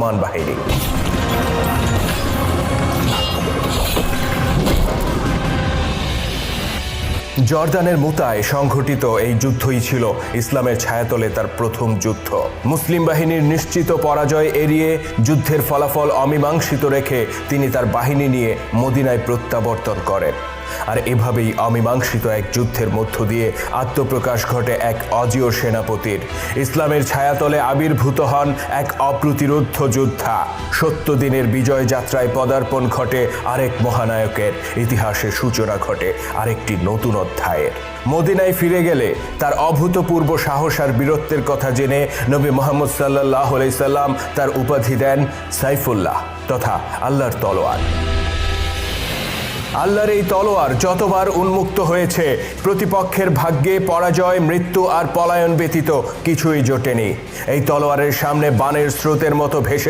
মান বাহিনী। জর্দানের মুতায় সংঘটিত এই যুদ্ধই ছিল ইসলামের ছায়াতলে তার প্রথম যুদ্ধ। মুসলিম বাহিনীর নিশ্চিত পরাজয় এড়িয়ে যুদ্ধের ফলাফল অমীমাংসিত রেখে তিনি তার বাহিনী নিয়ে মদিনায় প্রত্যাবর্তন করেন। আর এভাবেই অমীমাংসিত এক যুদ্ধের মধ্য দিয়ে আত্মপ্রকাশ ঘটে এক অজীয় সেনাপতির। ইসলামের ছায়াতলে আবির্ভূত হন এক অপ্রতিরোধ্য যোদ্ধা। সত্য দিনের বিজয় যাত্রায় পদার্পণ ঘটে আরেক মহানায়কের। ইতিহাসের সূচনা ঘটে আরেকটি নতুন অধ্যায়ের। মদিনায় ফিরে গেলে তার অভূতপূর্ব সাহস আর বীরত্বের কথা জেনে নবী মোহাম্মদ সাল্লাহ সাল্লাম তার উপাধি দেন সাইফুল্লাহ তথা আল্লাহর তলোয়ার। আল্লাহর এই তলোয়ার যতবার উন্মুক্ত হয়েছে, প্রতিপক্ষের ভাগ্যে পরাজয়, মৃত্যু আর পলায়ন ব্যতীত কিছুই জোটেনি। এই তলোয়ারের সামনে বানের স্রোতের মতো ভেসে